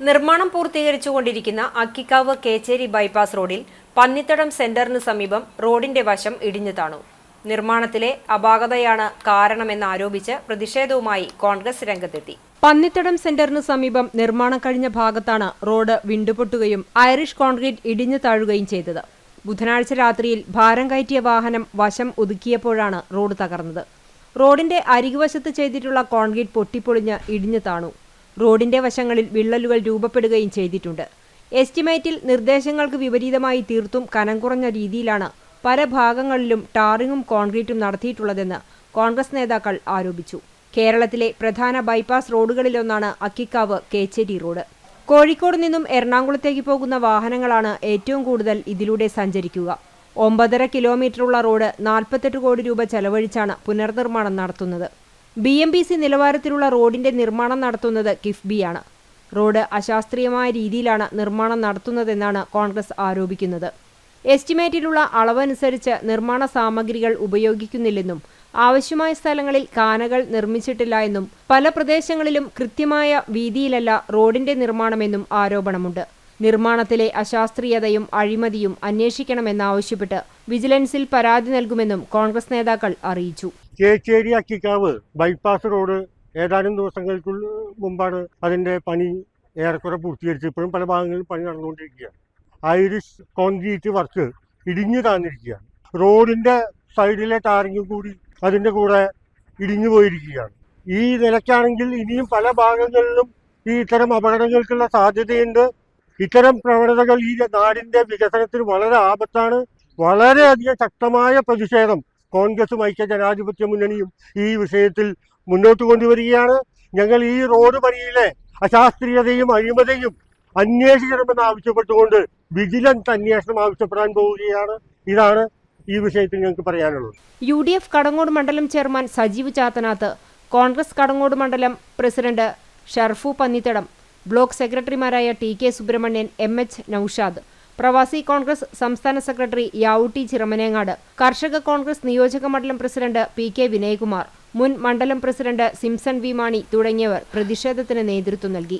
നിർമ്മാണം പൂർത്തീകരിച്ചുകൊണ്ടിരിക്കുന്ന അക്കിക്കാവ് കേച്ചേരി ബൈപ്പാസ് റോഡിൽ പന്നിത്തടം സെന്ററിന് സമീപം റോഡിന്റെ വശം ഇടിഞ്ഞു താണു. നിർമ്മാണത്തിലെ അപാകതയാണ് കാരണമെന്നാരോപിച്ച് പ്രതിഷേധവുമായി കോൺഗ്രസ് രംഗത്തെത്തി. പന്നിത്തടം സെന്ററിന് സമീപം നിർമ്മാണം കഴിഞ്ഞ ഭാഗത്താണ് റോഡ് വിണ്ടുപൊട്ടുകയും ഐറിഷ് കോൺക്രീറ്റ് ഇടിഞ്ഞു താഴുകയും ചെയ്തത്. ബുധനാഴ്ച രാത്രിയിൽ ഭാരം കയറ്റിയ വാഹനം വശം ഒതുക്കിയപ്പോഴാണ് റോഡ് തകർന്നത്. റോഡിന്റെ അരികുവശത്ത് ചെയ്തിട്ടുള്ള കോൺക്രീറ്റ് പൊട്ടിപ്പൊളിഞ്ഞ് ഇടിഞ്ഞു താണു. റോഡിന്റെ വശങ്ങളിൽ വിള്ളലുകൾ രൂപപ്പെടുകയും ചെയ്തിട്ടുണ്ട്. എസ്റ്റിമേറ്റിൽ നിർദ്ദേശങ്ങൾക്ക് വിപരീതമായി തീർത്തും കനം കുറഞ്ഞ രീതിയിലാണ് പല ഭാഗങ്ങളിലും ടാറിങ്ങും കോൺക്രീറ്റും നടത്തിയിട്ടുള്ളതെന്ന് കോൺഗ്രസ് നേതാക്കൾ ആരോപിച്ചു. കേരളത്തിലെ പ്രധാന ബൈപ്പാസ് റോഡുകളിലൊന്നാണ് അക്കിക്കാവ് കേച്ചേരി റോഡ്. കോഴിക്കോട് നിന്നും എറണാകുളത്തേക്ക് പോകുന്ന വാഹനങ്ങളാണ് ഏറ്റവും കൂടുതൽ ഇതിലൂടെ സഞ്ചരിക്കുക. ഒമ്പതര കിലോമീറ്ററുള്ള റോഡ് നാൽപ്പത്തെട്ട് കോടി രൂപ ചെലവഴിച്ചാണ് പുനർനിർമ്മാണം നടത്തുന്നത്. ബി എം ബി സി നിലവാരത്തിലുള്ള റോഡിന്റെ നിർമ്മാണം നടത്തുന്നത് കിഫ്ബിയാണ്. റോഡ് അശാസ്ത്രീയമായ രീതിയിലാണ് നിർമ്മാണം നടത്തുന്നതെന്നാണ് കോൺഗ്രസ് ആരോപിക്കുന്നത്. എസ്റ്റിമേറ്റിലുള്ള അളവനുസരിച്ച് നിർമ്മാണ സാമഗ്രികൾ ഉപയോഗിക്കുന്നില്ലെന്നും ആവശ്യമായ സ്ഥലങ്ങളിൽ കാനകൾ നിർമ്മിച്ചിട്ടില്ല എന്നും പല പ്രദേശങ്ങളിലും കൃത്യമായ വീതിയിലല്ല റോഡിന്റെ നിർമ്മാണമെന്നും ആരോപണമുണ്ട്. നിർമ്മാണത്തിലെ അശാസ്ത്രീയതയും അഴിമതിയും അന്വേഷിക്കണമെന്നാവശ്യപ്പെട്ട് വിജിലൻസിൽ പരാതി നൽകുമെന്നും കോൺഗ്രസ് നേതാക്കൾ അറിയിച്ചു. ചേച്ചേരി അക്കിക്കാവ് ബൈപ്പാസ് റോഡ് ഏതാനും ദിവസങ്ങൾക്ക് മുമ്പാണ് അതിന്റെ പണി ഏറെക്കുറെ പൂർത്തീകരിച്ച് ഇപ്പോഴും പല ഭാഗങ്ങളിലും പണി നടന്നുകൊണ്ടിരിക്കുകയാണ്. ഐറിഷ് കോൺക്രീറ്റ് വർക്ക് ഇടിഞ്ഞു താന്നിരിക്കുകയാണ്. റോഡിന്റെ സൈഡിലെ ടാറിങ്ങും കൂടി അതിന്റെ കൂടെ ഇടിഞ്ഞു പോയിരിക്കുകയാണ്. ഈ നിലയ്ക്കാണെങ്കിൽ ഇനിയും പല ഭാഗങ്ങളിലും ഈ ഇത്തരം അപകടങ്ങൾക്കുള്ള സാധ്യതയുണ്ട്. ഇത്തരം പ്രവണതകൾ ഈ നാടിന്റെ വികസനത്തിന് വളരെ ആപത്താണ്. വളരെയധികം ശക്തമായ പ്രതിഷേധം കോൺഗ്രസും ഐക്യ ജനാധിപത്യ മുന്നണിയും ഈ വിഷയത്തിൽ മുന്നോട്ട് കൊണ്ടുവരികയാണ്. ഞങ്ങൾ ഈ റോഡ് പണിയിലെ അശാസ്ത്രീയതയും അഴിമതയും അന്വേഷിക്കണമെന്ന് ആവശ്യപ്പെട്ടുകൊണ്ട് വിജിലൻസ് അന്വേഷണം ആവശ്യപ്പെടാൻ പോവുകയാണ്. ഇതാണ് ഈ വിഷയത്തിൽ ഞങ്ങൾക്ക് പറയാനുള്ളത്. യു ഡി എഫ് കടങ്ങോട് മണ്ഡലം ചെയർമാൻ സജീവ് ചാത്തനാത്ത് കോൺഗ്രസ് കടങ്ങോട് മണ്ഡലം പ്രസിഡന്റ് ഷർഫു പന്നിത്തടം ബ്ലോക്ക് സെക്രട്ടറിമാരായ T K Subrahmanyan M H Naushad Pravasi Congress സംസ്ഥാന സെക്രട്ടറി യാവുട്ടി ചിറമനേങ്ങാട് കർഷക കോൺഗ്രസ് നിയോജക മണ്ഡലം പ്രസിഡന്റ് പി കെ വിനയകുമാർ മുൻ മണ്ഡലം പ്രസിഡന്റ് സിംസൺ വി മാണി തുടങ്ങിയവർ പ്രതിഷേധത്തിന് നേതൃത്വം നൽകി.